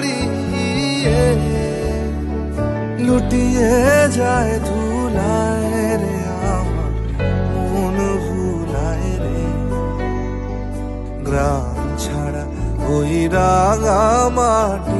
হারিয়ে লুটিয়ে যায় ধুলায় রে আমার মন ভুলায় রে। গ্রাম ছাড়া ওই রাগা মাটি